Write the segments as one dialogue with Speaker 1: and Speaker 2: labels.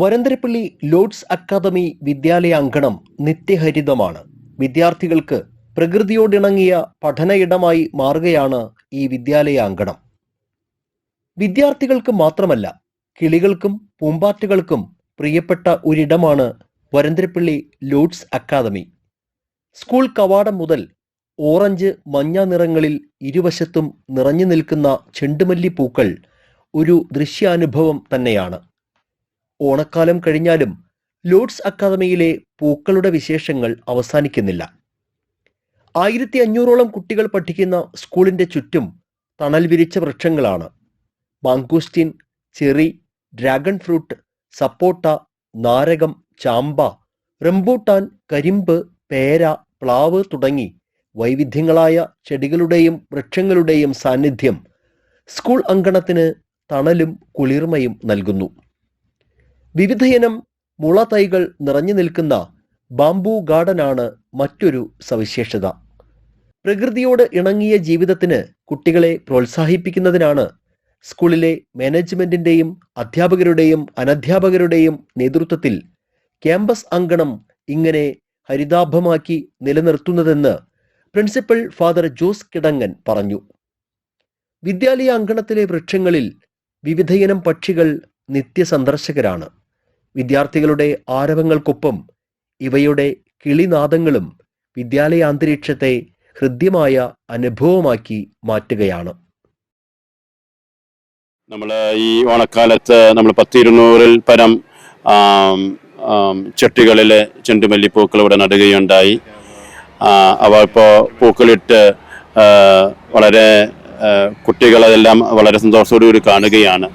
Speaker 1: Varantharappilly lords academy വിദ്യാലയ അങ്കണം നിത്യഹരിതമാണ്. വിദ്യാർത്ഥികൾക്ക് പ്രകൃതിയോടിണങ്ങിയ പഠനയിടമായി മാറുകയാണ് ഈ വിദ്യാലയ അങ്കണം. വിദ്യാർത്ഥികൾക്ക് മാത്രമല്ല കിളികൾക്കും പൂമ്പാറ്റകൾക്കും പ്രിയപ്പെട്ട ഒരിടമാണ് വരന്തരപ്പള്ളി ലോഡ്സ് അക്കാദമി. സ്കൂൾ കവാടം മുതൽ ഓറഞ്ച് മഞ്ഞ നിറങ്ങളിൽ ഇരുവശത്തും നിറഞ്ഞു നിൽക്കുന്ന ചെണ്ടുമല്ലി പൂക്കൾ ഒരു ദൃശ്യാനുഭവം തന്നെയാണ്. ഓണക്കാലം കഴിഞ്ഞാലും ലോഡ്സ് അക്കാദമിയിലെ പൂക്കളുടെ വിശേഷങ്ങൾ അവസാനിക്കുന്നില്ല. ആയിരത്തി അഞ്ഞൂറോളം കുട്ടികൾ പഠിക്കുന്ന സ്കൂളിന്റെ ചുറ്റും തണൽ വിരിച്ച വൃക്ഷങ്ങളാണ്. Mangosteen cherry dragon fruit sapota നാരകം ചാമ്പ റംബൂട്ടാൻ കരിമ്പ് പേര പ്ലാവ് തുടങ്ങി വൈവിധ്യങ്ങളായ ചെടികളുടെയും വൃക്ഷങ്ങളുടെയും സാന്നിധ്യം സ്കൂൾ അങ്കണത്തിന് തണലും കുളിർമയും നൽകുന്നു. വിവിധയിനം മുളതൈകൾ നിറഞ്ഞു നിൽക്കുന്ന ബാംബു ഗാർഡനാണ് മറ്റൊരു സവിശേഷത. പ്രകൃതിയോട് ഇണങ്ങിയ ജീവിതത്തിന് കുട്ടികളെ പ്രോത്സാഹിപ്പിക്കുന്നതിനാണ് സ്കൂളിലെ മാനേജ്മെന്റിന്റെയും അധ്യാപകരുടെയും അനധ്യാപകരുടെയും നേതൃത്വത്തിൽ ക്യാമ്പസ് അങ്കണം ഇങ്ങനെ ഹരിതാഭമാക്കി നിലനിർത്തുന്നതെന്ന് പ്രിൻസിപ്പൽ ഫാദർ ജോസ് കിടങ്ങൻ പറഞ്ഞു. വിദ്യാലയ അങ്കണത്തിലെ വൃക്ഷങ്ങളിൽ വിവിധയിനം പക്ഷികൾ നിത്യസന്ദർശകരാണ്. വിദ്യാർത്ഥികളുടെ ആരവങ്ങൾക്കൊപ്പം ഇവയുടെ കിളിനാദങ്ങളും വിദ്യാലയ അന്തരീക്ഷത്തെ ഹൃദ്യമായ അനുഭവമാക്കി മാറ്റുകയാണ്.
Speaker 2: നമ്മൾ ഈ ഓണക്കാലത്ത് നമ്മൾ പത്തിരുന്നൂറിൽ പരം ചട്ടികളിലെ ചെണ്ടുമല്ലിപ്പൂക്കൾ ഇവിടെ നടുകയുണ്ടായി. അവ ഇപ്പോൾ പൂക്കളിട്ട് വളരെ കുട്ടികളെല്ലാം വളരെ വളരെ സന്തോഷത്തോടുകൂടി കാണുകയാണ്.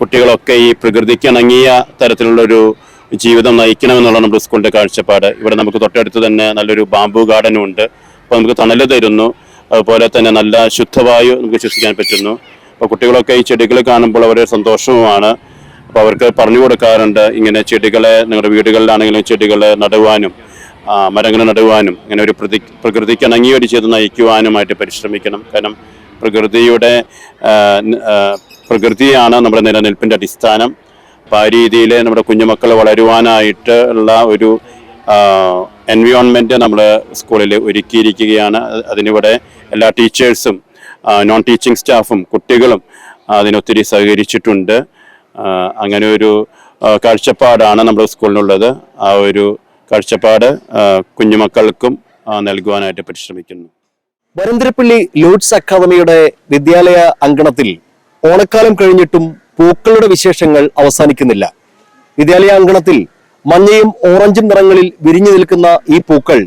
Speaker 2: കുട്ടികളൊക്കെ ഈ പ്രകൃതിക്ക് ഇണങ്ങിയ തരത്തിലുള്ളൊരു ജീവിതം നയിക്കണമെന്നുള്ള നമ്മുടെ സ്കൂളിന്റെ കാഴ്ചപ്പാട്. ഇവിടെ നമുക്ക് തൊട്ടടുത്ത് തന്നെ നല്ലൊരു ബാംബു ഗാർഡനും ഉണ്ട്. അപ്പോൾ നമുക്ക് തണൽ തരുന്നു. അതുപോലെ തന്നെ നല്ല ശുദ്ധവായു നമുക്ക് ശ്വസിക്കാൻ പറ്റുന്നു. അപ്പോൾ കുട്ടികളൊക്കെ ഈ ചെടികൾ കാണുമ്പോൾ അവരെ സന്തോഷവുമാണ്. അപ്പോൾ അവർക്ക് പറഞ്ഞു കൊടുക്കാറുണ്ട് ഇങ്ങനെ ചെടികളെ നിങ്ങളുടെ വീടുകളിലാണെങ്കിലും ചെടികൾ നടുവാനും മരങ്ങൾ നടുവാനും ഇങ്ങനെ ഒരു പ്രതി പ്രകൃതിക്ക് ഇണങ്ങിയ ഒരു ചെയ്ത് നയിക്കുവാനുമായിട്ട് പരിശ്രമിക്കണം. കാരണം പ്രകൃതിയുടെ പ്രകൃതിയാണ് നമ്മുടെ നിലനിൽപ്പിന്റെ അടിസ്ഥാനം. അപ്പോൾ ആ രീതിയിൽ നമ്മുടെ കുഞ്ഞുമക്കൾ വളരുവാനായിട്ട് ഉള്ള ഒരു എൻവിയോൺമെന്റ് നമ്മൾ സ്കൂളിൽ ഒരുക്കിയിരിക്കുകയാണ്. അത് അതിനിവിടെ എല്ലാ ടീച്ചേഴ്സും നോൺ ടീച്ചിങ് സ്റ്റാഫും കുട്ടികളും അതിനൊത്തിരി സഹകരിച്ചിട്ടുണ്ട്. അങ്ങനെ ഒരു കാഴ്ചപ്പാടാണ് നമ്മുടെ സ്കൂളിനുള്ളത്. ആ ഒരു കാഴ്ചപ്പാട് കുഞ്ഞുമക്കൾക്കും നൽകുവാനായിട്ട് പരിശ്രമിക്കുന്നു.
Speaker 1: വരന്തരപ്പള്ളി ലോഡ്സ് അക്കാദമിയുടെ വിദ്യാലയ അങ്കണത്തിൽ ഓണക്കാലം കഴിഞ്ഞിട്ടും പൂക്കളുടെ വിശേഷങ്ങൾ അവസാനിക്കുന്നില്ല. വിദ്യാലയ അങ്കണത്തിൽ മഞ്ഞയും ഓറഞ്ചും നിറങ്ങളിൽ വിരിഞ്ഞു നിൽക്കുന്ന ഈ പൂക്കൾ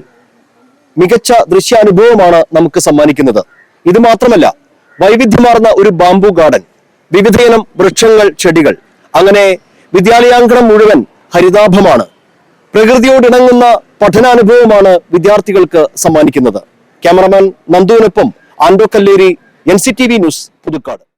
Speaker 1: മികച്ച ദൃശ്യാനുഭവമാണ് നമുക്ക് സമ്മാനിക്കുന്നത്. ഇത് മാത്രമല്ല വൈവിധ്യമാർന്ന ഒരു ബാംബു ഗാർഡൻ വിവിധയിനം വൃക്ഷങ്ങൾ ചെടികൾ. അങ്ങനെ വിദ്യാലയാങ്കണം മുഴുവൻ ഹരിതാഭമാണ്. പ്രകൃതിയോടിണങ്ങുന്ന പഠനാനുഭവമാണ് വിദ്യാർത്ഥികൾക്ക് സമ്മാനിക്കുന്നത്. Cameraman നന്ദുവിനൊപ്പം Ando Kalleri N C T V news Puthukkad.